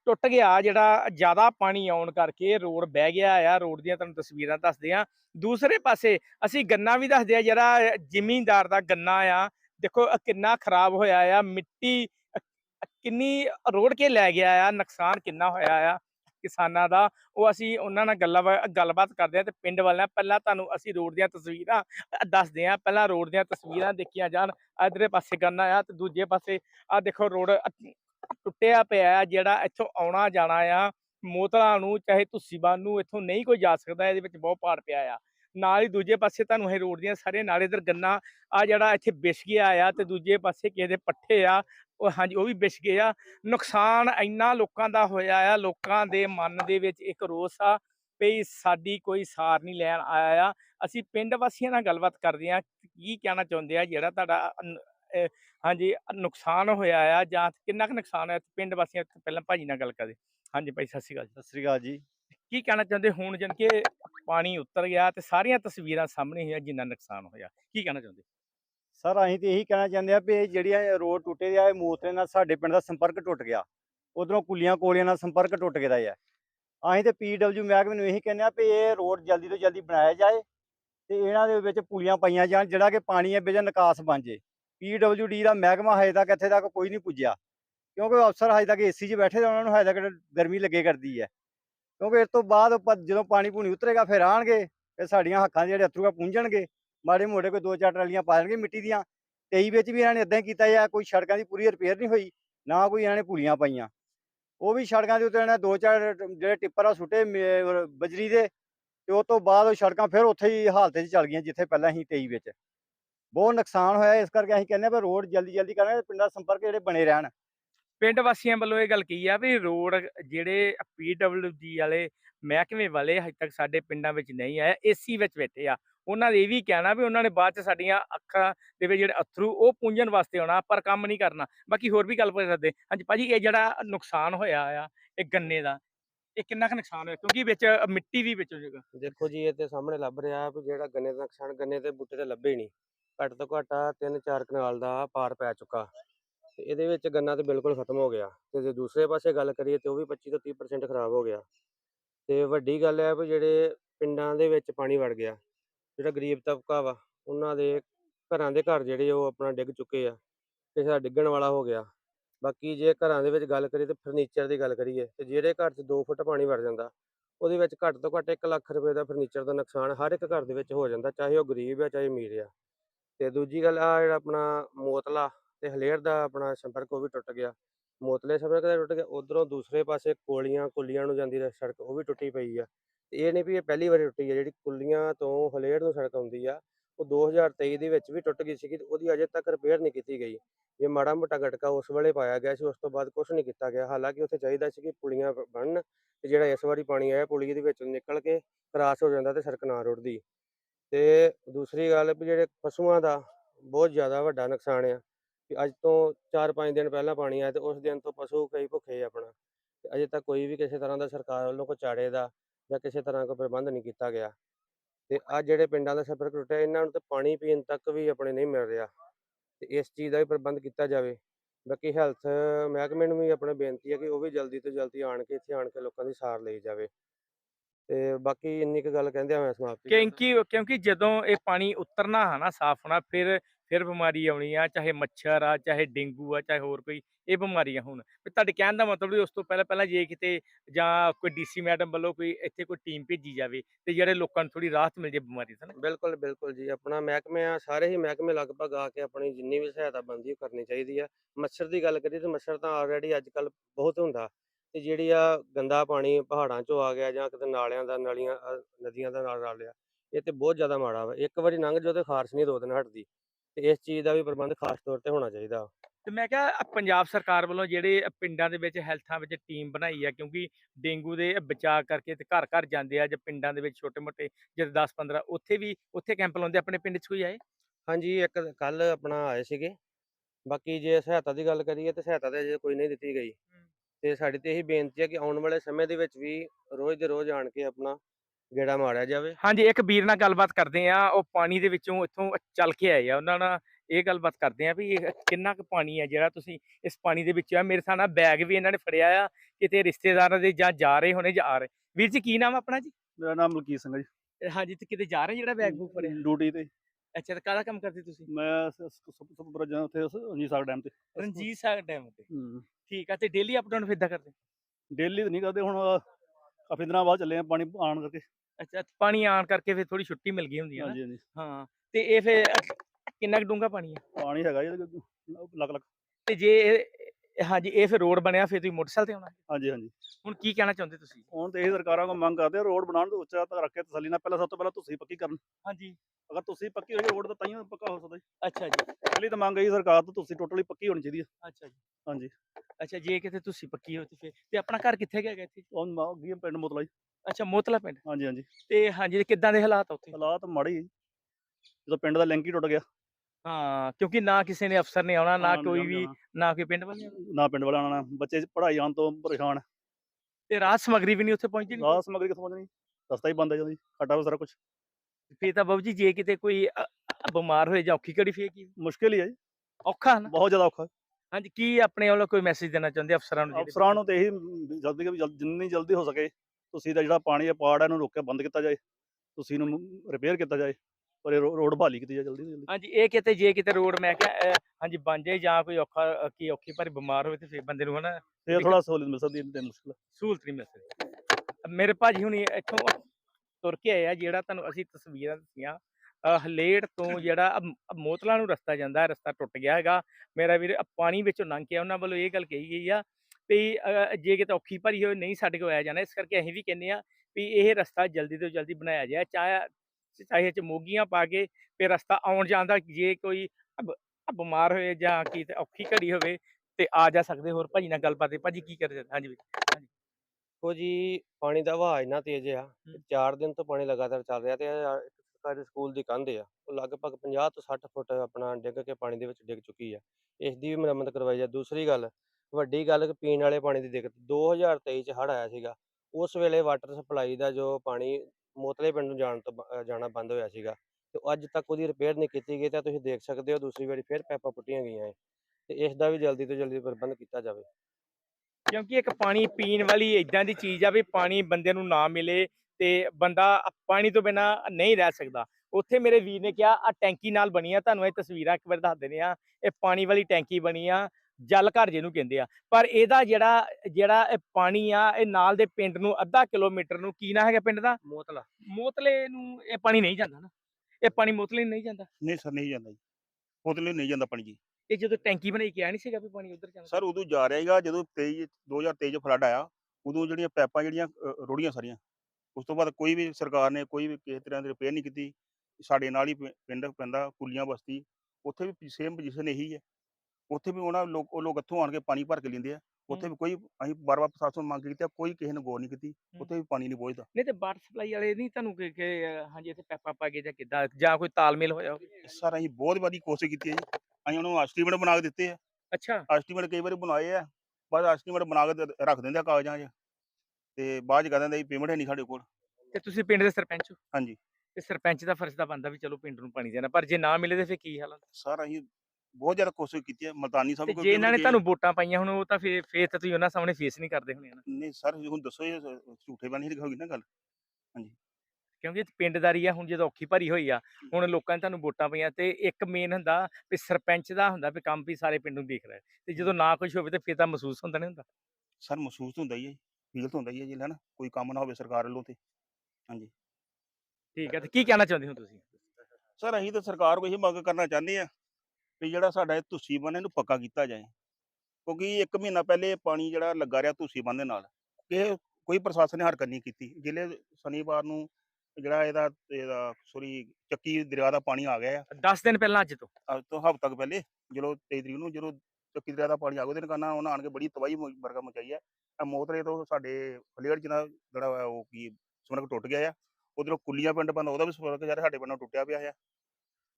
ਟੁੱਟ ਗਿਆ, ਜਿਹੜਾ ਜ਼ਿਆਦਾ ਪਾਣੀ ਆਉਣ ਕਰਕੇ ਰੋਡ ਬਹਿ ਗਿਆ ਆ। ਰੋਡ ਦੀਆਂ ਤੁਹਾਨੂੰ ਤਸਵੀਰਾਂ ਦੱਸਦੇ ਆ। ਦੂਸਰੇ ਪਾਸੇ ਅਸੀਂ ਗੰਨਾ ਵੀ ਦੱਸਦੇ ਆ, ਜਿਹੜਾ ਜ਼ਿਮੀਂਦਾਰ ਦਾ ਗੰਨਾ ਆ। ਦੇਖੋ ਕਿੰਨਾ ਖਰਾਬ ਹੋਇਆ ਆ। ਮਿੱਟੀ, ਕਿੰਨੀ ਰੋੜ ਕੇ ਲੈ ਗਿਆ ਆ। ਨੁਕਸਾਨ ਕਿੰਨਾ ਹੋਇਆ ਆ। ਕਿਸਾਨਾਂ ਦਾ, ਉਹ ਅਸੀਂ ਉਹਨਾਂ ਨਾਲ ਗੱਲਾਂ ਗੱਲਬਾਤ ਕਰਦੇ ਆ ਤੇ ਪਿੰਡ ਵਾਲਿਆਂ ਪਹਿਲਾਂ ਤੁਹਾਨੂੰ ਅਸੀਂ ਰੋਡ ਦੀਆਂ ਤਸਵੀਰਾਂ ਦੱਸਦੇ ਆ ਪਹਿਲਾਂ ਰੋਡ ਦੀਆਂ ਤਸਵੀਰਾਂ ਦੇਖੀਆਂ ਜਾਣ ਇਧਰੇ ਪਾਸੇ ਗੰਨਾ ਆ ਤੇ ਦੂਜੇ ਪਾਸੇ ਆ ਦੇਖੋ ਰੋਡ ਟੁੱਟਿਆ ਪਿਆ ਆ, ਜਿਹੜਾ ਇੱਥੋਂ ਆਉਣਾ ਜਾਣਾ ਆ, ਮੋਤਲਾ ਨੂੰ ਚਾਹੇ ਤੁਸੀਬਾਨ ਨੂੰ ਇੱਥੋਂ ਨਹੀਂ ਕੋਈ ਜਾ ਸਕਦਾ, ਇਹਦੇ ਵਿੱਚ ਬਹੁਤ ਪਾੜ ਪਿਆ ਆ। ਨਾਲ ਹੀ ਦੂਜੇ ਪਾਸੇ ਤੁਹਾਨੂੰ ਇਹ ਰੋਡ ਦੀਆਂ ਸਾਰੇ ਨਾਲੇ ਇਧਰ ਗੰਨਾ ਆ ਜਿਹੜਾ ਇੱਥੇ ਵਿਛ ਗਿਆ ਆ ਤੇ ਦੂਜੇ ਪਾਸੇ ਕਿਸੇ ਦੇ ਪੱਠੇ ਆ ਉਹ ਹਾਂਜੀ ਉਹ ਵੀ ਵਿਛ ਗਏ ਆ। ਨੁਕਸਾਨ ਇੰਨਾ ਲੋਕਾਂ ਦਾ ਹੋਇਆ ਆ ਲੋਕਾਂ ਦੇ ਮਨ ਦੇ ਵਿੱਚ ਇੱਕ ਰੋਸ ਆ ਵੀ ਸਾਡੀ ਕੋਈ ਸਾਰ ਨਹੀਂ ਲੈਣ ਆਇਆ। ਆ ਅਸੀਂ ਪਿੰਡ ਵਾਸੀਆਂ ਨਾਲ ਗੱਲਬਾਤ ਕਰਦੇ ਆ ਕੀ ਕਹਿਣਾ ਚਾਹੁੰਦੇ ਆ ਜਿਹੜਾ ਤੁਹਾਡਾ ਹਾਂਜੀ ਨੁਕਸਾਨ ਹੋਇਆ ਆ ਜਾਂ ਕਿੰਨਾ ਕੁ ਨੁਕਸਾਨ ਹੋਇਆ? ਪਿੰਡ ਵਾਸੀਆਂ ਪਹਿਲਾਂ ਭਾਜੀ ਨਾਲ ਗੱਲ ਕਰਦੇ ਹਾਂਜੀ ਭਾਈ ਸਤਿ ਸ਼੍ਰੀ ਅਕਾਲ ਸਤਿ ਸ੍ਰੀ ਅਕਾਲ ਜੀ। ਕੀ ਕਹਿਣਾ ਚਾਹੁੰਦੇ? ਹੁਣ ਜਨ ਕਿ ਪਾਣੀ ਉਤਰ ਗਿਆ ਤੇ ਸਾਰੀਆਂ ਤਸਵੀਰਾਂ ਸਾਹਮਣੇ ਹੀ ਆ ਜਿੰਨਾ ਨੁਕਸਾਨ ਹੋਇਆ। ਕੀ ਕਹਿਣਾ ਚਾਹੁੰਦੇ? ਸਰ, ਅਸੀਂ ਤੇ ਇਹੀ ਕਹਿਣਾ ਚਾਹੁੰਦੇ ਆ ਵੀ ਇਹ ਜਿਹੜੀਆਂ ਰੋਡ ਟੁੱਟੇ ਆ, ਇਹ ਮੋਤਰੇ ਨਾਲ ਸਾਡੇ ਪਿੰਡ ਦਾ ਸੰਪਰਕ ਟੁੱਟ ਗਿਆ। ਉਧਰੋਂ ਕੁਲੀਆਂ ਕੋਲੀਆਂ ਨਾਲ ਸੰਪਰਕ ਟੁੱਟ ਗਿਆ ਹੈ ਅਸੀਂ ਤੇ ਪੀਡਬਲਯੂ ਮਹਿਕਮੇ ਨੂੰ ਇਹੀ ਕਹਿੰਦੇ ਆ ਵੀ ਇਹ ਰੋਡ ਜਲਦੀ ਤੋਂ ਜਲਦੀ ਬਣਾਇਆ ਜਾਏ ਤੇ ਇਹਨਾਂ ਦੇ ਵਿੱਚ ਪੁਲੀਆਂ ਪਾਈਆਂ ਜਾਣ, ਜਿਹੜਾ ਕਿ ਪਾਣੀ ਹੈ ਵਿੱਚ ਨਿਕਾਸ ਬਣ ਜੇ। ਪੀਡਬਲਯੂਡੀ ਦਾ ਮਹਿਕਮਾ ਹਜੇ ਤੱਕ ਇੱਥੇ ਤੱਕ ਕੋਈ ਨਹੀਂ ਪੁੱਜਿਆ। ਕਿਉਂਕਿ ਅਫਸਰ ਹਜੇ ਤੱਕ ਏਸੀ 'ਚ ਬੈਠੇ ਤੇ ਉਹਨਾਂ ਨੂੰ ਹਜੇ ਤੱਕ ਗਰਮੀ ਲੱਗੇ ਕਰਦੀ ਹੈ। ਕਿਉਂਕਿ ਇਸ ਤੋਂ ਬਾਅਦ ਜਦੋਂ ਪਾਣੀ ਪੂਣੀ ਉਤਰੇਗਾ, ਫਿਰ ਆਣਗੇ ਫਿਰ ਸਾਡੀਆਂ ਹੱਕਾਂ 'ਚ ਜਿਹੜੇ ਅਥਰੂਗਾ ਪੂੰਝਣਗੇ। ਮਾੜੇ ਮੋਟੇ ਕੋਈ ਦੋ ਚਾਰ ਟਰਾਲੀਆਂ ਪਾ ਦੇਣਗੇ ਮਿੱਟੀ ਦੀਆਂ। 23 ਵਿੱਚ ਵੀ ਇਹਨਾਂ ਨੇ ਇਦਾਂ ਕੀਤਾ ਜਾਂ ਕੋਈ ਸੜਕਾਂ ਦੀ ਪੂਰੀ ਰਿਪੇਅਰ ਨਹੀਂ ਹੋਈ, ਨਾ ਕੋਈ ਇਹਨਾਂ ਨੇ ਪੁਲੀਆਂ ਪਾਈਆਂ। ਉਹ ਵੀ ਸੜਕਾਂ ਦੇ ਉੱਤੇ ਇਹਨਾਂ ਨੇ ਦੋ ਚਾਰ ਜਿਹੜੇ ਟਿੱਪਰ ਆ ਸੁੱਟੇ ਬਜਰੀ ਦੇ, ਤੇ ਉਸ ਤੋਂ ਬਾਅਦ ਉਹ ਸੜਕਾਂ ਫਿਰ ਉੱਥੇ ਹੀ ਹਾਲਤ 'ਚ ਚੱਲ ਗਈਆਂ ਜਿੱਥੇ ਪਹਿਲਾਂ ਸੀ 23 ਵਿੱਚ। ਬਹੁਤ ਨੁਕਸਾਨ ਹੋਇਆ, ਇਸ ਕਰਕੇ ਅਸੀਂ ਕਹਿੰਦੇ ਆ ਵੀ ਰੋਡ ਜਲਦੀ ਜਲਦੀ ਕਰਾਂਗੇ, ਪਿੰਡਾਂ ਦੇ ਸੰਪਰਕ ਜਿਹੜੇ ਬਣੇ ਰਹਿਣ। ਪਿੰਡ ਵਾਸੀਆਂ ਵੱਲੋਂ ਇਹ ਗੱਲ ਕੀ ਆ ਵੀ ਰੋਡ ਜਿਹੜੇ ਪੀਡਬਲਯੂਡੀ ਵਾਲੇ ਮਹਿਕਮੇ ਵਾਲੇ ਹਜੇ ਤੱਕ ਸਾਡੇ ਪਿੰਡਾਂ ਵਿੱਚ ਨਹੀਂ ਆਏ, ਏਸੀ ਵਿੱਚ ਬੈਠੇ ਆ। ਉਹਨਾਂ ਦੇ ਇਹ ਵੀ ਕਹਿਣਾ ਵੀ ਉਹਨਾਂ ਨੇ ਬਾਅਦ ਚ ਸਾਡੀਆਂ ਅੱਖਾਂ ਦੇ ਵਿੱਚ ਜਿਹੜੇ ਅਥਰੂ ਉਹ ਪੂੰਝਣ ਵਾਸਤੇ ਆਉਣਾ, ਪਰ ਕੰਮ ਨਹੀਂ ਕਰਨਾ। ਬਾਕੀ ਹੋਰ ਵੀ ਗੱਲ ਕਰ ਸਕਦੇ। ਹਾਂਜੀ ਭਾਜੀ, ਇਹ ਜਿਹੜਾ ਨੁਕਸਾਨ ਹੋਇਆ ਆ, ਇਹ ਗੰਨੇ ਦਾ, ਇਹ ਕਿੰਨਾ ਕੁ ਨੁਕਸਾਨ ਹੋਇਆ? ਕਿਉਂਕਿ ਵਿੱਚ ਮਿੱਟੀ ਵੀ ਵਿੱਚ ਹੋ ਜਾਏਗਾ ਦੇਖੋ ਜੀ, ਇਹ ਤੇ ਸਾਹਮਣੇ ਲੱਭ ਰਿਹਾ ਵੀ ਜਿਹੜਾ ਗੰਨੇ ਦਾ ਨੁਕਸਾਨ, ਗੰਨੇ ਦੇ ਬੂਟੇ ਤੇ ਲੱਭੇ ਨਹੀਂ। ਘੱਟ ਤੋਂ ਘੱਟ 3-4 ਕਨਾਲ ਦਾ ਪਾਰ ਪੈ ਚੁੱਕਾ। ਤੇ ਇਹਦੇ ਵਿੱਚ ਗੰਨਾ ਤੇ ਬਿਲਕੁਲ ਖਤਮ ਹੋ ਗਿਆ। ਤੇ ਜੇ ਦੂਸਰੇ ਪਾਸੇ ਗੱਲ ਕਰੀਏ ਤੇ ਉਹ ਵੀ 25 ਤੋਂ 30% ਖਰਾਬ ਹੋ ਗਿਆ। ਤੇ ਵੱਡੀ ਗੱਲ ਹੈ ਵੀ ਜਿਹੜੇ ਪਿੰਡਾਂ ਦੇ ਵਿੱਚ ਪਾਣੀ ਵੜ ਗਿਆ। ਜਿਹੜਾ ਗਰੀਬ ਤਬਕਾ ਵਾ, ਉਹਨਾਂ ਦੇ ਘਰਾਂ ਦੇ ਘਰ ਜਿਹੜੇ ਉਹ ਆਪਣਾ ਡਿੱਗ ਚੁੱਕੇ ਆ ਕਿਸੇ ਦਾ ਡਿੱਗਣ ਵਾਲਾ ਹੋ ਗਿਆ। ਬਾਕੀ ਜੇ ਘਰਾਂ ਦੇ ਵਿੱਚ ਗੱਲ ਕਰੀਏ ਤੇ ਫਰਨੀਚਰ ਦੀ ਗੱਲ ਕਰੀਏ ਤੇ ਜਿਹੜੇ ਘਰ 'ਚ 2 ਫੁੱਟ ਪਾਣੀ ਵੜ ਜਾਂਦਾ, ਉਹਦੇ ਵਿੱਚ ਘੱਟ ਤੋਂ ਘੱਟ 1 ਲੱਖ ਰੁਪਏ ਦਾ ਫਰਨੀਚਰ ਦਾ ਨੁਕਸਾਨ ਹਰ ਇੱਕ ਘਰ ਦੇ ਵਿੱਚ ਹੋ ਜਾਂਦਾ, ਚਾਹੇ ਉਹ ਗਰੀਬ ਆ, ਚਾਹੇ ਅਮੀਰ ਆ। ਤੇ ਦੂਜੀ ਗੱਲ ਆ ਜਿਹੜਾ ਆਪਣਾ ਮੋਤਲਾ ਤੇ ਹਲੇਰ ਦਾ ਆਪਣਾ ਸੰਪਰਕ ਉਹ ਵੀ ਟੁੱਟ ਗਿਆ। ਮੋਤਲੇ ਸੰਪਰਕ ਕਦੇ ਟੁੱਟ ਗਿਆ, ਉਧਰੋਂ ਦੂਸਰੇ ਪਾਸੇ ਕੋਲੀਆਂ, ਕੁੱਲੀਆਂ ਨੂੰ ਜਾਂਦੀ ਰ- ਸੜਕ, ਉਹ ਵੀ ਟੁੱਟੀ ਪਈ ਆ। ਤੇ ਇਹ ਨਹੀਂ ਵੀ ਇਹ ਪਹਿਲੀ ਵਾਰੀ ਟੁੱਟੀ ਆ, ਜਿਹੜੀ ਕੁੱਲੀਆਂ ਤੋਂ ਹਲੇੜ ਨੂੰ ਸੜਕ ਆਉਂਦੀ ਆ, ਉਹ 2023 ਦੇ ਵਿੱਚ ਵੀ ਟੁੱਟ ਗਈ ਸੀਗੀ ਤੇ ਉਹਦੀ ਅਜੇ ਤੱਕ ਰਿਪੇਅਰ ਨਹੀਂ ਕੀਤੀ ਗਈ। ਜੇ ਮਾੜਾ ਮੋਟਾ ਗਟਕਾ ਉਸ ਵੇਲੇ ਪਾਇਆ ਗਿਆ ਸੀ, ਉਸ ਤੋਂ ਬਾਅਦ ਕੁਝ ਨਹੀਂ ਕੀਤਾ ਗਿਆ। ਹਾਲਾਂਕਿ ਉੱਥੇ ਚਾਹੀਦਾ ਸੀ ਕਿ ਪੁਲੀਆਂ ਬਣਨ ਤੇ ਜਿਹੜਾ ਇਸ ਵਾਰੀ ਪਾਣੀ ਆਇਆ, ਪੁਲੀ ਦੇ ਵਿੱਚ ਨਿਕਲ ਕੇ ਕ੍ਰਾਸ ਹੋ ਜਾਂਦਾ ਤੇ ਸੜਕ ਨਾ ਰੁੜਦੀ। ਤੇ ਦੂਸਰੀ ਗੱਲ ਵੀ ਜਿਹੜੇ ਪਸ਼ੂਆਂ ਦਾ ਬਹੁਤ ਜ਼ਿਆਦਾ ਵੱਡਾ ਨੁਕਸਾਨ ਆ ਕਿ ਅੱਜ ਤੋਂ 4-5 ਦਿਨ ਪਹਿਲਾਂ ਪਾਣੀ ਆਇਆ ਤੇ ਉਸ ਦਿਨ ਤੋਂ ਪਸ਼ੂ ਕਈ ਭੁੱਖੇ ਆ ਆਪਣਾ। ਤੇ ਅਜੇ ਤੱਕ ਕੋਈ ਵੀ ਕਿਸੇ ਤਰ੍ਹਾਂ ਦਾ ਸਰਕਾਰ ਵੱਲੋਂ ਕੋਈ ਚਾੜੇ ਦਾ ਜਾਂ ਕਿਸੇ ਤਰ੍ਹਾਂ ਕੋਈ ਪ੍ਰਬੰਧ ਨਹੀਂ ਕੀਤਾ ਗਿਆ। ਤੇ ਆ ਜਿਹੜੇ ਪਿੰਡਾਂ ਦਾ ਸੰਪਰਕ ਟੁੱਟਿਆ ਇਹਨਾਂ ਨੂੰ ਤੇ ਪਾਣੀ ਪੀਣ ਤੱਕ ਵੀ ਆਪਣੇ ਨਹੀਂ ਮਿਲ ਰਿਹਾ। ਤੇ ਇਸ ਚੀਜ਼ ਦਾ ਵੀ ਪ੍ਰਬੰਧ ਕੀਤਾ ਜਾਵੇ। ਬਾਕੀ ਹੈਲਥ ਮਹਿਕਮੇ ਨੂੰ ਵੀ ਆਪਣਾ ਬੇਨਤੀ ਹੈ ਕਿ ਉਹ ਵੀ ਜਲਦੀ ਤੋਂ ਜਲਦੀ ਆਣ ਕੇ ਇੱਥੇ ਆਣ ਕੇ ਲੋਕਾਂ ਦੀ ਸਾਰ ਲਈ ਜਾਵੇ। ਤੇ ਬਾਕੀ ਇੰਨੀ ਕੁ ਗੱਲ ਕਹਿੰਦੇ ਮੈਂ ਸਮਾਪਤੀ। ਕਿਉਂਕਿ ਕਿਉਂਕਿ ਜਦੋਂ ਇਹ ਪਾਣੀ ਉਤਰਨਾ ਹੈ ਨਾ ਸਾਫ਼ ਹੋਣਾ ਫਿਰ ਫਿਰ ਬਿਮਾਰੀ ਆਉਣੀ ਆ, ਚਾਹੇ ਮੱਛਰ ਆ, ਚਾਹੇ ਡੇਂਗੂ ਆ, ਚਾਹੇ ਹੋਰ ਕੋਈ, ਇਹ ਬਿਮਾਰੀਆਂ ਹੋਣ। ਵੀ ਤੁਹਾਡੇ ਕਹਿਣ ਦਾ ਮਤਲਬ ਵੀ ਉਸ ਤੋਂ ਪਹਿਲਾਂ ਪਹਿਲਾਂ ਜੇ ਕਿਤੇ ਜਾਂ ਕੋਈ ਡੀਸੀ ਮੈਡਮ ਵੱਲੋਂ ਕੋਈ ਇੱਥੇ ਕੋਈ ਟੀਮ ਭੇਜੀ ਜਾਵੇ ਤੇ ਜਿਹੜੇ ਲੋਕਾਂ ਨੂੰ ਥੋੜੀ ਰਾਹਤ ਮਿਲ ਜੇ ਬਿਮਾਰੀ ਤੋਂ ਨਾ? ਬਿਲਕੁਲ ਬਿਲਕੁਲ ਜੀ। ਆਪਣਾ ਮਹਿਕਮੇ ਆ, ਸਾਰੇ ਹੀ ਮਹਿਕਮੇ ਲਗਭਗ ਆ ਕੇ ਆਪਣੀ ਜਿੰਨੀ ਵੀ ਸਹਾਇਤਾ ਬਣਦੀ ਉਹ ਕਰਨੀ ਚਾਹੀਦੀ ਆ। ਮੱਛਰ ਦੀ ਗੱਲ ਕਰੀਏ ਤਾਂ ਮੱਛਰ ਤਾਂ ਆਲਰੇਡੀ ਅੱਜ ਕੱਲ ਬਹੁਤ ਹੁੰਦਾ ਤੇ ਜਿਹੜੀ ਆ ਗੰਦਾ ਪਾਣੀ ਪਹਾੜਾਂ ਚੋਂ ਆ ਗਿਆ ਜਾਂ ਕਿਤੇ ਨਾਲਿਆਂ ਦਾ, ਨਾਲੀਆਂ ਨਦੀਆਂ ਦਾ ਨਾਲ ਰਲ ਲਿਆ, ਇਹ ਤੇ ਬਹੁਤ ਜ਼ਿਆਦਾ ਮਾੜਾ ਵਾ। ਇੱਕ ਵਾਰੀ ਲੰਘ ਜਾਓ ਤੇ ਖਾਰਸ਼ ਨਹੀਂ ਦੋ ਦਿਨ ਹਟਦੀ। ਤੇ ਇਸ ਚੀਜ਼ ਦਾ ਵੀ ਪ੍ਰਬੰਧ ਖਾਸ ਤੌਰ ਤੇ ਹੋਣਾ ਚਾਹੀਦਾ। ਤੇ ਮੈਂ ਕਿਹਾ ਪੰਜਾਬ ਸਰਕਾਰ ਵੱਲੋਂ ਜਿਹੜੇ ਪਿੰਡਾਂ ਦੇ ਵਿੱਚ ਹੈਲਥਾਂ ਵਿੱਚ ਟੀਮ ਬਣਾਈ ਆ ਕਿਉਂਕਿ ਡੇਂਗੂ ਦੇ ਬਚਾਅ ਕਰਕੇ ਤੇ ਘਰ ਘਰ ਜਾਂਦੇ ਆ ਜਾਂ ਪਿੰਡਾਂ ਦੇ ਵਿੱਚ ਛੋਟੇ ਮੋਟੇ ਜਿਹੜੇ 10 15 ਉੱਥੇ ਵੀ ਉੱਥੇ ਕੈਂਪ ਲਾਉਂਦੇ ਆਪਣੇ ਪਿੰਡ 'ਚ ਕੋਈ ਆਏ? ਹਾਂਜੀ ਇੱਕ ਕੱਲ ਆਪਣਾ ਆਏ ਸੀਗੇ। ਬਾਕੀ ਜੇ ਸਹਾਇਤਾ ਦੀ ਗੱਲ ਕਰੀਏ ਤੇ ਸਹਾਇਤਾ ਤੇ ਅਜੇ ਕੋਈ ਨਹੀਂ ਦਿੱਤੀ ਗਈ। ਤੇ ਸਾਡੀ ਤੇ ਇਹੀ ਬੇਨਤੀ ਹੈ ਕਿ ਆਉਣ ਵਾਲੇ ਸਮੇਂ ਦੇ ਵਿੱਚ ਵੀ ਰੋਜ਼ ਦੇ ਰੋਜ਼ ਆਣ ਕੇ ਆਪਣਾ ਗੇੜਾ ਮਾਰਿਆ ਜਾਵੇ? ਹਾਂਜੀ ਇੱਕ ਵੀਰ ਨਾਲ ਗੱਲਬਾਤ ਕਰਦੇ ਆ ਉਹ ਪਾਣੀ ਦੇ ਵਿੱਚੋਂ ਇੱਥੋਂ ਚੱਲ ਕੇ ਆਏ ਆ ਉਹਨਾਂ ਨਾਲ ਇਹ ਗੱਲਬਾਤ ਕਰਦੇ ਆ ਵੀ ਇਹ ਕਿੰਨਾ ਕੁ ਪਾਣੀ ਹੈ ਜਿਹੜਾ ਤੁਸੀਂ ਇਸ ਪਾਣੀ ਦੇ ਵਿੱਚ ਆ ਮੇਰੇ ਹਿਸਾਬ ਨਾਲ ਬੈਗ ਵੀ ਇਹਨਾਂ ਨੇ ਫੜਿਆ ਆ ਕਿਤੇ ਰਿਸ਼ਤੇਦਾਰਾਂ ਦੇ ਜਾਂ ਜਾ ਰਹੇ ਹੋਣੇ ਜਾਂ ਆ ਰਹੇ। ਵੀਰ ਜੀ ਕੀ ਨਾਮ ਆ ਆਪਣਾ ਜੀ? ਮੇਰਾ ਨਾਮ ਮਲਕੀਤ ਸਿੰਘ ਇਹ ਹਾਂਜੀ ਤੇ ਕਿਤੇ ਜਾ ਰਹੇ ਜਿਹੜਾ ਬੈਗ ਫੜਿਆ? ਜੀ ਡਿਊਟੀ ਤੇ। ਅੱਛਾ ਤੇ ਕਾਹਦਾ ਕੰਮ ਕਰਦੇ ਤੁਸੀਂ? ਮੈਂ ਸੁਪਰ ਜਾਂ ਉੱਥੇ ਰਣਜੀਤ ਸਾਗਰ ਡੈਮ ਤੇ। ਰਣਜੀਤ ਸਾਹਿਬ ਡੈਮ ਤੇ। ਹੂੰ। ਠੀਕ ਆ ਤੇ ਡੇਲੀ ਅਪ ਡਾਊਨ ਫਿਰਦਾ ਕਰਦੇ? ਡੇਲੀ ਤਾਂ ਨਹੀਂ ਕਰਦੇ ਹੁਣ ਕਾਫੀ ਦਿਨਾਂ ਬਾਅਦ ਚੱਲੇ ਆ ਪਾਣੀ ਆਉਣ ਕਰਕੇ। ਅੱਛਾ ਪਾਣੀ ਆਣ ਕਰਕੇ ਫਿਰ ਥੋੜੀ ਛੁੱਟੀ ਮਿਲ ਗਈ ਹੁੰਦੀ ਹੈ ਹਾਂਜੀ ਹਾਂਜੀ। ਹਾਂ ਤੇ ਇਹ ਫਿਰ ਕਿੰਨਾ ਕੁ ਡੂੰਘਾ ਪਾਣੀ ਹੈ? ਪਾਣੀ ਹੈਗਾ ਜੀ ਲੱਗ ਲੱਗ ਤੇ ਜੇ ਇਹ- ਹਾਂਜੀ ਇਹ ਫਿਰ ਰੋਡ ਬਣਿਆ ਫਿਰ ਤੁਸੀਂ ਮੋਟਰਸਾਈਕਲ ਤੇ ਆਉਣਾ। ਹਾਂਜੀ ਹਾਂਜੀ। ਹੁਣ ਕੀ ਕਹਿਣਾ ਚਾਹੁੰਦੇ ਤੁਸੀਂ? ਹੁਣ ਤੇ ਇਹ ਸਰਕਾਰਾਂ ਕੋਲ ਮੰਗ ਕਰਦੇ ਆ ਰੋਡ ਬਣਾਉਣ ਤੋਂ ਉੱਚਾ ਤਾਂ ਰੱਖ ਤਸੱਲੀ ਨਾਲ ਪਹਿਲਾਂ ਸਭ ਤੋਂ ਪਹਿਲਾਂ ਤੁਸੀਂ ਪੱਕੀ ਕਰਨ। ਹਾਂਜੀ। ਅਗਰ ਤੁਸੀਂ ਪੱਕੀ ਹੋਈ ਰੋਡ ਤਾਂ ਤਾਂ ਹੀ ਪੱਕਾ ਹੋ ਸਕਦਾ ਜੀ। ਅੱਛਾ ਜੀ। ਪਹਿਲੀ ਤਾਂ ਮੰਗ ਹੈ ਸਰਕਾਰ ਤੋਂ ਤੁਸੀਂ ਟੋਟਲੀ ਪੱਕੀ ਹੋਣੀ ਚਾਹੀਦੀ ਹੈ ਅੱਛਾ ਜੀ। ਹਾਂਜੀ। ਅੱਛਾ ਜੇ ਕਿਤੇ ਤੁਸੀਂ ਪੱਕੀ ਹੋ ਤੇ ਫਿਰ ਤੇ ਆਪਣਾ ਘਰ ਕਿੱਥੇ ਗਿਆ ਇੱਥੇ? ਉਹ ਮਾ- ਅੱਗੇ ਪਿੰਡ ਮੁਤਲਾ ਜੀ। ਅੱਛਾ ਮੋਤਲਾ ਪਿੰਡ। ਹਾਂਜੀ ਹਾਂਜੀ। ਤੇ ਹਾਂਜੀ ਕਿੱਦਾਂ ਦੇ ਹਾਲਾਤ ਉੱਥੇ? ਹਾਲਾਤ ਮਾੜੇ। ਜਦੋਂ ਪਿੰਡ ਦਾ ਲਿੰਕ ਹੀ ਟੁੱਟ ਗਿਆ। ਹਾਂ ਕਿਉਂਕਿ ਨਾ ਕਿਸੇ ਨੇ ਅਫਸਰ ਨੇ ਆਉਣਾ ਨਾ ਹਾਂ, ਕੋਈ ਵੀ। ਨਾ ਕੋਈ ਪਿੰਡ ਵਾਲੇ। ਨਾ। ਪਿੰਡ ਵਾਲਿਆਂ ਨਾਲ ਬੱਚੇ ਪੜ੍ਹਾਈ ਆਉਣ ਤੋਂ ਪਰੇਸ਼ਾਨ। ਤੇ ਰਾਤ ਸਮਗਰੀ ਵੀ ਨਹੀਂ ਉੱਥੇ ਪਹੁੰਚਦੀ ਨਹੀਂ ਰਾਹ ਸਮਗਰੀ ਕਿੱਥੋਂ ਪਹੁੰਚਣੀ? ਰਸਤਾ ਹੀ ਬੰਦ ਹੈ ਜੀ ਵਾ ਸਾਰਾ ਕੁਝ ਫਿਰ ਤਾਂ ਬਾਬੂ ਜੀ ਜੇ ਕਿਤੇ ਕੋਈ ਅ, ਅ, ਬਿਮਾਰ ਹੋਏ ਜਾਂ ਔਖੀ ਘੜੀ ਫੇਰ ਕੀ? ਮੁਸ਼ਕਿਲ ਹੀ ਹੈ ਜੀ। ਔਖਾ ਨਾ? ਬਹੁਤ ਜ਼ਿਆਦਾ ਔਖਾ। ਹੈ। ਹਾਂਜੀ ਕੀ ਆਪਣੇ ਵੱਲੋਂ ਕੋਈ ਮੈਸੇਜ ਦੇਣਾ ਚਾਹੁੰਦੇ ਅਫਸਰਾਂ ਨੂੰ ਜਿਹੜੇ ਅਫਸਰਾਂ ਨੂੰ ਤੇ ਇਹੀ ਵੀ ਜਲਦੀ ਤੋਂ ਜਲਦੀ ਜਿੰਨੀ ਜਲਦੀ ਹੋ ਸਕੇ ਤੁਸੀਂ ਦਾ ਜਿਹੜਾ ਪਾਣੀ ਹੈ ਪਾੜ ਹੈ ਇਹਨੂੰ ਰੋਕਿਆ ਬੰਦ ਕੀਤਾ ਜਾਏ। ਤੁਸੀਂ ਇਹਨੂੰ ਰਿਪੇਅਰ ਕੀਤਾ ਜਾਏ। ਪਰ ਇਹ ਰੋਡ ਬਹਾਲੀ ਕੀਤੀ ਜਾਏ ਜਲਦੀ ਤੋਂ ਜਲਦੀ। ਹਾਂਜੀ ਇਹ ਕਿਤੇ ਜੇ ਕਿਤੇ ਰੋਡ ਮੈਂ ਕਿਹਾ ਹਾਂਜੀ ਬਣ ਜਾਏ ਜਾਂ ਕੋਈ ਔਖਾ ਕੀ ਔਖੀ ਭਾਰੀ ਬਿਮਾਰ ਹੋਵੇ ਤੇ ਫਿਰ ਬੰਦੇ ਨੂੰ ਹਨਾ ਫੇਰ ਥੋੜਾ ਸਹੂਲਤ ਮਿਲ ਸਕਦੀ ਹੈ ਤੇ ਮੁਸ਼ਕਿਲ। ਸਹੂਲਤ ਨਹੀਂ ਮਿਲ ਸਕਦੀ। ਮੇਰੇ ਭਾਜੀ ਹੁਣੀ ਇੱਥੋਂ ਤੁਰ ਕੇ ਆਏ ਆ ਜਿਹੜਾ ਤੁਹਾਨੂੰ ਅਸੀਂ ਤਸਵੀਰਾਂ ਦਿੱਤੀਆਂ ਹਲੇੜ ਤੋਂ ਜਿਹੜਾ ਮੋਤਲਾ ਨੂੰ ਰਸਤਾ ਜਾਂਦਾ ਹੈ ਰਸਤਾ ਟੁੱਟ ਗਿਆ ਹੈਗਾ। ਮੇਰਾ ਵੀਰ ਪਾਣੀ ਵਿੱਚੋਂ ਲੰਘ ਕੇ ਉਹਨਾਂ ਵੱਲੋਂ ਇਹ ਗੱਲ ਕਹੀ ਗਈ ਆ ਵੀ ਜੇ ਕਿਤੇ ਔਖੀ ਭਰੀ ਹੋਵੇ ਨਹੀਂ ਸਾਡੇ ਕੋਲ ਆਇਆ ਜਾਣਾ। ਇਸ ਕਰਕੇ ਅਸੀਂ ਵੀ ਕਹਿੰਦੇ ਆ ਵੀ ਇਹ ਰਸਤਾ ਜਲਦੀ ਤੋਂ ਜਲਦੀ ਬਣਾਇਆ ਜਾਏ ਚਾਹੇ ਚਾਹੇ ਚ ਮੋਗੀਆਂ ਪਾ ਕੇ ਫਿਰ ਰਸਤਾ ਆਉਣ ਜਾਣ ਦਾ ਜੇ ਕੋਈ ਬਿਮਾਰ ਹੋਏ ਜਾਂ ਕੀ ਤੇ ਔਖੀ ਘੜੀ ਹੋਵੇ ਤੇ ਆ ਜਾ ਸਕਦੇ ਹੋਰ ਭਾਜੀ ਨਾਲ ਗੱਲਬਾਤ ਹੈ ਭਾਜੀ ਕੀ ਕਰਦੇ ਹਾਂਜੀ ਵੀਰ। ਦੇਖੋ ਜੀ ਪਾਣੀ ਦਾ ਵਹਾਅ ਇੰਨਾ ਤੇਜ਼ ਆ ਕਿ ਹੂੰ। 4 ਦਿਨ ਤੋਂ ਪਾਣੀ ਲਗਾਤਾਰ ਚੱਲ ਰਿਹਾ ਤੇ ਸਰਕਾਰੀ ਸਕੂਲ ਦੀ ਕੰਧ ਆ। ਉਹ ਲਗਭਗ 50 ਤੋਂ 60 ਫੁੱਟ ਆਪਣਾ ਡਿੱਗ ਕੇ ਪਾਣੀ ਦੇ ਵਿੱਚ ਡਿੱਗ ਚੁੱਕੀ ਆ। ਇਸ ਦੀ ਵੀ ਮੁਰੰਮਤ ਕਰਵਾਈ ਜਾ ਦੂਸਰੀ ਗੱਲ ਵੱਡੀ ਗੱਲ ਕਿ ਪੀਣ ਵਾਲੇ ਪਾਣੀ ਦੀ ਦਿੱਕਤ। 2023 ਚ ਹੜ੍ਹ ਆਇਆ ਸੀਗਾ। ਉਸ ਵੇਲੇ ਵਾਟਰ ਸਪਲਾਈ ਦਾ ਜੋ ਪਾਣੀ ਮੋਤਲੇ ਪਿੰਡ ਨੂੰ ਜਾਣ ਤੋਂ ਬ- ਅਹ ਜਾਣਾ ਬੰਦ ਹੋਇਆ ਸੀਗਾ। ਤੇ ਅੱਜ ਤੱਕ ਉਹਦੀ ਰਿਪੇਅਰ ਨਹੀਂ ਕੀਤੀ ਗਈ, ਤਾਂ ਤੁਸੀਂ ਦੇਖ ਸਕਦੇ ਹੋ ਦੂਸਰੀ ਵਾਰੀ ਫਿਰ ਪੈਪਾਂ ਪੁੱਟੀਆਂ ਗਈਆਂ ਏ ਤੇ ਇਸ ਦਾ ਵੀ ਜਲਦੀ ਤੋਂ ਜਲਦੀ ਪ੍ਰਬੰਧ ਕੀਤਾ ਜਾਵੇ। ਕਿਉਂਕਿ ਇੱਕ ਪਾਣੀ ਪੀਣ ਵਾਲੀ ਇਦਾਂ ਦੀ ਚੀਜ਼ ਆ ਵੀ ਪਾਣੀ ਬੰਦੇ ਨੂੰ ਨਾ ਮਿਲੇ ਤੇ ਬੰਦਾ ਪਾਣੀ ਤੋਂ ਬਿਨਾ ਨਹੀਂ ਰਹਿ ਸਕਦਾ। ਉੱਥੇ ਮੇਰੇ ਵੀਰ ਨੇ ਕਿਹਾ ਆ ਟੈਂਕੀ ਨਾਲ ਬਣੀ ਆ ਤੁਹਾਨੂੰ ਇਹ ਤਸਵੀਰਾਂ ਇੱਕ ਵਾਰ ਦੱਸ ਦਿੰਦੇ ਆ ਇਹ ਪਾਣੀ ਵਾਲੀ ਟੈਂਕੀ ਬਣੀ ਆ ਜਲ ਘਰ ਜਿਹਨੂੰ ਕਹਿੰਦੇ ਆ। ਪਰ ਇਹਦਾ ਜਿਹੜਾ ਜਿਹੜਾ ਇਹ ਪਾਣੀ ਆ ਇਹ ਨਾਲ ਦੇ ਪਿੰਡ ਨੂੰ ਅੱਧਾ ਕਿਲੋਮੀਟਰ ਨੂੰ ਕੀ ਨਾ ਹੈਗਾ ਪਿੰਡ ਦਾ? ਮੋਤਲਾ। ਮੋਤਲੇ ਨੂੰ ਇਹ ਪਾਣੀ ਨਹੀਂ ਜਾਂਦਾ ਨਾ। ਇਹ ਪਾਣੀ ਮੋਤਲੇ ਨਹੀਂ ਜਾਂਦਾ। ਨਹੀਂ ਸਰ ਨਹੀਂ ਜਾਂਦਾ ਜੀ। ਲਈ ਨਹੀਂ ਜਾਂਦਾ ਪਾਣੀ ਜੀ। ਇਹ ਜਦੋਂ ਟੈਂਕੀ ਬਣਾਈ ਕਿਹਾ ਨਹੀਂ ਸੀਗਾ ਵੀ ਪਾਣੀ ਉਧਰ ਜਾਂਦਾ ਸਰ ਉਦੋਂ ਜਾ ਰਿਹਾ ਸੀਗਾ ਜਦੋਂ 23 2023 ਚ ਫਲੱਡ ਆਇਆ ਉਦੋਂ ਜਿਹੜੀਆਂ ਪੈਪਾਂ ਜਿਹੜੀਆਂ ਰੁੜੀਆਂ ਸਾਰੀਆਂ ਉਸ ਤੋਂ ਬਾਅਦ ਕੋਈ ਵੀ ਸਰਕਾਰ ਨੇ ਕੋਈ ਵੀ ਕਿਸੇ ਤਰ੍ਹਾਂ ਦੀ ਰਿਪੇਅਰ ਨਹੀਂ ਕੀਤੀ। ਸਾਡੇ ਨਾਲ ਹੀ ਪਿੰਡ ਪੈਂਦਾ ਕੁਲੀਆਂ ਬਸਤੀ ਉੱਥੇ ਵੀ ਸੇਮ ਪੋਜੀਸ਼ਨ ਇਹੀ ਹੈ। ਉੱਥੇ ਵੀ ਉਹਨਾਂ ਲੋਕ ਉਹ ਲੋਕ ਇੱਥੋਂ ਆਣ ਕੇ ਪਾਣੀ ਭਰ ਕੇ ਲੈਂਦੇ ਆ। ਉੱਥੇ ਵੀ ਕੋਈ ਅਸੀਂ ਬਾਰ-ਬਾਰ ਪ੍ਰਸ਼ਾਸਨ ਨੂੰ ਮੰਗ ਕੀਤੀ ਆ, ਕੋਈ ਕਿਸੇ ਨੇ ਗੌਰ ਨਹੀਂ ਕੀਤੀ ਉੱਥੇ ਵੀ ਪਾਣੀ ਨਹੀਂ ਪਹੁੰਚਦਾ ਨਹੀਂ ਤੇ ਵਾਟਰ ਸਪਲਾਈ ਵਾਲੇ ਨਹੀਂ ਤੁਹਾਨੂੰ ਕਿ ਕਿ, ਹਾਂਜੀ ਇੱਥੇ ਪੈਪਾ ਪਾ ਕੇ ਜਾਂ ਕਿੱਦਾਂ ਜਾਂ ਕੋਈ ਤਾਲਮੇਲ ਹੋਇਆ ਹੋਵੇ? ਸਰ ਅਸੀਂ ਬਹੁਤ ਵਾਰੀ ਕੋਸ਼ਿਸ਼ ਕੀਤੀ ਹੈ ਜੀ। ਅਸੀਂ ਉਹਨੂੰ ਐਸਟੀਮੇਟ ਬਣਾ ਕੇ ਦਿੱਤੇ ਆ। ਅੱਛਾ। ਐਸਟੀਮੇਟ ਕਈ ਵਾਰੀ ਬਣਾਏ ਆ ਬਸ ਐਸਟੀਮੇਟ ਬਣਾ ਕੇ ਰੱਖ ਦਿੰਦੇ ਆ ਕਾਗਜ਼ਾਂ 'ਚ। ਤੇ ਬਾਅਦ 'ਚ ਕਹਿ ਦਿੰਦੇ ਪੇਮੈਂਟ ਹੈ ਨਹੀਂ ਸਾਡੇ ਕੋਲ। ਤੇ ਤੁਸੀਂ ਪਿੰਡ ਦੇ ਸਰਪੰਚ ਹੋ? ਹਾਂਜੀ। ਤੇ ਸਰਪੰਚ ਦਾ ਫਰਜ਼ ਤਾਂ ਬਣਦਾ ਵੀ ਚਲੋ ਪਿੰਡ ਨੂੰ ਪਾਣੀ ਦੇਣਾ ਪਰ ਜੇ ਨਾ ਮਿਲੇ ਤੇ ਫਿਰ ਕੀ ਹਾਲ ਹੁੰਦਾ ਸਰ ਅਸੀਂ ਬਹੁਤ ਜ਼ਿਆਦਾ ਕੋਸ਼ਿਸ਼ ਕੀਤੀ ਹੈ ਮਲਤਾਨੀ ਸਾਹਿਬ ਕੋਲ ਜੇ ਇਹਨਾਂ ਨੇ ਕਈ ਤੁਹਾਨੂੰ ਵੋਟਾਂ ਪਾਈਆਂ ਹੁਣ ਉਹ ਤਾਂ ਫਿਰ ਫੇਰ ਤਾਂ ਤੁਸੀਂ ਉਹਨਾਂ ਸਾਹਮਣੇ ਫੇਸ ਨਹੀਂ ਕਰਦੇ ਹੋਣੇ ਨਾ। ਨਹੀਂ ਸਰ ਹੁਣ ਦੱਸੋ ਇਹ ਝੂਠੇ ਬਣੀ ਲਿਖੋਗੀ ਨਾ ਗੱਲ? ਕਿਉਂਕਿ ਪਿੰਡਦਾਰੀ ਆ ਹੁਣ ਜਦੋਂ ਔਖੀ ਭਰੀ ਹੋਈ ਆ ਹੁਣ ਲੋਕਾਂ ਨੇ ਤੁਹਾਨੂੰ ਵੋਟਾਂ ਪਈਆਂ ਤੇ ਇੱਕ ਮੇਨ ਹੁੰਦਾ ਵੀ ਸਰਪੰਚ ਦਾ ਹੁੰਦਾ ਵੀ ਕੰਮ ਵੀ ਸਾਰੇ ਪਿੰਡ ਨੂੰ ਦੇਖ ਰਿਹਾ। ਹੈ। ਤੇ ਜਦੋਂ ਨਾ ਕੁਝ ਹੋਵੇ ਤੇ ਫਿਰ ਤਾਂ ਮਹਿਸੂਸ ਹੁੰਦਾ ਨਹੀਂ ਹੁੰਦਾ? ਸਰ ਮਹਿਸੂਸ ਹੁੰਦਾ ਹੀ ਹੈ ਫੀਲ ਤਾਂ ਹੁੰਦਾ ਹੀ ਹੈ ਜੀ ਹੈ ਨਾ ਕੋਈ ਕੰਮ ਨਾ ਹੋਵੇ ਸਰਕਾਰ ਵੱਲੋਂ ਤੇ ਹਾਂਜੀ। ਠੀਕ ਹੈ ਤੇ ਕੀ ਕਹਿਣਾ ਚਾਹੁੰਦੇ ਹੋ ਤੁਸੀਂ? ਸਰ ਅਸੀਂ ਤਾਂ ਸਰਕਾਰ ਕੋਲ ਇਹ ਮੰਗ ਕਰਨਾ ਚਾਹੁੰਦੇ ਆ ਵੀ ਜਿਹੜਾ ਸਾਡਾ ਇਹ ਤੁਸੀਂ ਬੰਨ ਇਹਨੂੰ ਪੱਕਾ ਕੀਤਾ ਜਾਏ। ਕਿਉਂਕਿ ਇੱਕ ਮਹੀਨਾ ਪਹਿਲੇ ਪਾਣੀ ਜਿਹੜਾ ਲੱਗਾ ਰਿਹਾ ਤੁਸੀਂ ਬੰਨ ਦੇ ਨਾਲ ਇਹ ਕੋਈ ਪ੍ਰਸ਼ਾਸਨ ਨੇ ਹਰਕਤ ਨਹੀਂ ਕੀਤੀ। ਜ਼ਿਲ੍ਹੇ ਸ਼ਨੀਵਾਰ ਨੂੰ ਜਿਹੜਾ ਇਹਦਾ ਇਹਦਾ ਸੋਰੀ ਚੱਕੀ ਦਰਿਆ ਦਾ ਪਾਣੀ ਆ ਗਿਆ 10 ਦਿਨ ਪਹਿਲਾਂ ਅੱਜ ਤੋਂ? ਅੱਜ ਤੋਂ ਹਫ਼ਤਾ ਕੁ ਪਹਿਲੇ ਜਦੋਂ 23 ਤਰੀਕ ਨੂੰ ਜਦੋਂ ਚੱਕੀ ਦਰਿਆ ਦਾ ਪਾਣੀ ਆ ਗਿਆ ਉਹਦੇ ਨਕਾਨਾ ਉਹਨਾਂ ਆਣ ਕੇ ਬੜੀ ਤਬਾਹੀ ਵਰਗਾ ਮਚਾਈ ਹੈ ਆ ਮੋਤਰੇ ਤੋਂ ਸਾਡੇ ਫਲੇਅਰ ਜਿਹਦਾ ਜਿਹੜਾ ਉਹ ਕੀ ਸੰਪਰਕ ਟੁੱਟ ਗਿਆ ਆ। ਉਧਰੋਂ ਕੁੱਲੀਆਂ ਪਿੰਡ ਬੰਦਾ ਉਹਦਾ ਵੀ ਸੰਪਰਕ ਯਾਰ ਸਾਡੇ ਪਿੰਡੋਂ ਟੁੱਟਿਆ ਪਿਆ ਆ।